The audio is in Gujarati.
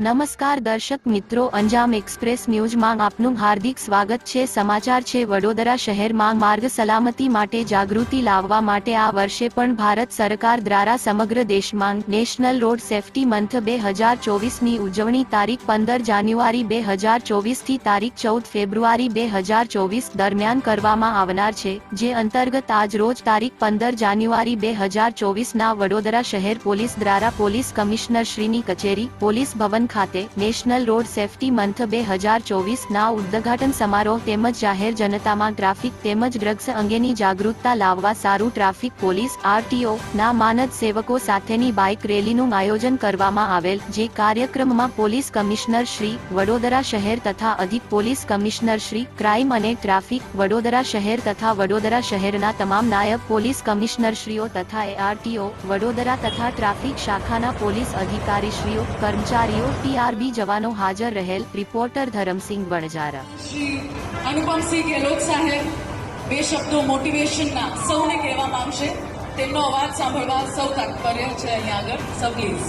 નમસ્કાર દર્શક મિત્રો, અંજામ એક્સપ્રેસ ન્યૂઝમાં આપનું હાર્દિક સ્વાગત છે. સમાચાર છે, વડોદરા શહેરમાં માર્ગ સલામતી માટે જાગૃતિ લાવવા માટે આ વર્ષે પણ ભારત સરકાર દ્વારા સમગ્ર દેશમાં નેશનલ રોડ સેફટી મંથ બે હજાર ચોવીસની ઉજવણી તારીખ પંદર જાન્યુઆરી બે હજાર ચોવીસથી તારીખ ચૌદ ફેબ્રુઆરી બે હજાર ચોવીસ દરમિયાન કરવામાં આવનાર છે, જે અંતર્ગત આજ રોજ તારીખ પંદર જાન્યુઆરી બે હજાર ચોવીસના વડોદરા શહેર પોલીસ દ્વારા પોલીસ કમિશનર શ્રીની કચેરી, પોલીસ ભવન ખાતે નેશનલ રોડ સેફટી મંથ બે હજાર ચોવીસ ના ઉદ્ઘાટન સમારોહ તેમજ જાહેર જનતામાં ટ્રાફિક તેમજ ડ્રગ્સ અંગેની જાગૃતતા લાવવા સારું ટ્રાફિક પોલીસ આરટીઓ ના માનદ સેવકો સાથેની બાઇક રેલીનું આયોજન કરવામાં આવેલ, જે કાર્યક્રમમાં પોલીસ કમિશનર શ્રી વડોદરા શહેર તથા અધિક પોલીસ કમિશનર શ્રી ક્રાઇમ અને ટ્રાફિક વડોદરા શહેર તથા વડોદરા શહેરના તમામ નાયબ પોલીસ કમિશનરશ્રીઓ તથા એઆરટીઓ વડોદરા તથા ટ્રાફિક શાખાના પોલીસ અધિકારીશ્રીઓ, કર્મચારીઓ ટીઆરબી જવાનો હાજર રહેલ રિપોર્ટર ધરમસિંહ બણજારા શ્રી અનુપમસિંહ ગેહલોત સાહેબ બે શબ્દો મોટિવેશનના સૌને કહેવા માંગશે. તેમનો અવાજ સાંભળવા સૌ તાત્પર્ય છે અહીંયા આગળ. So please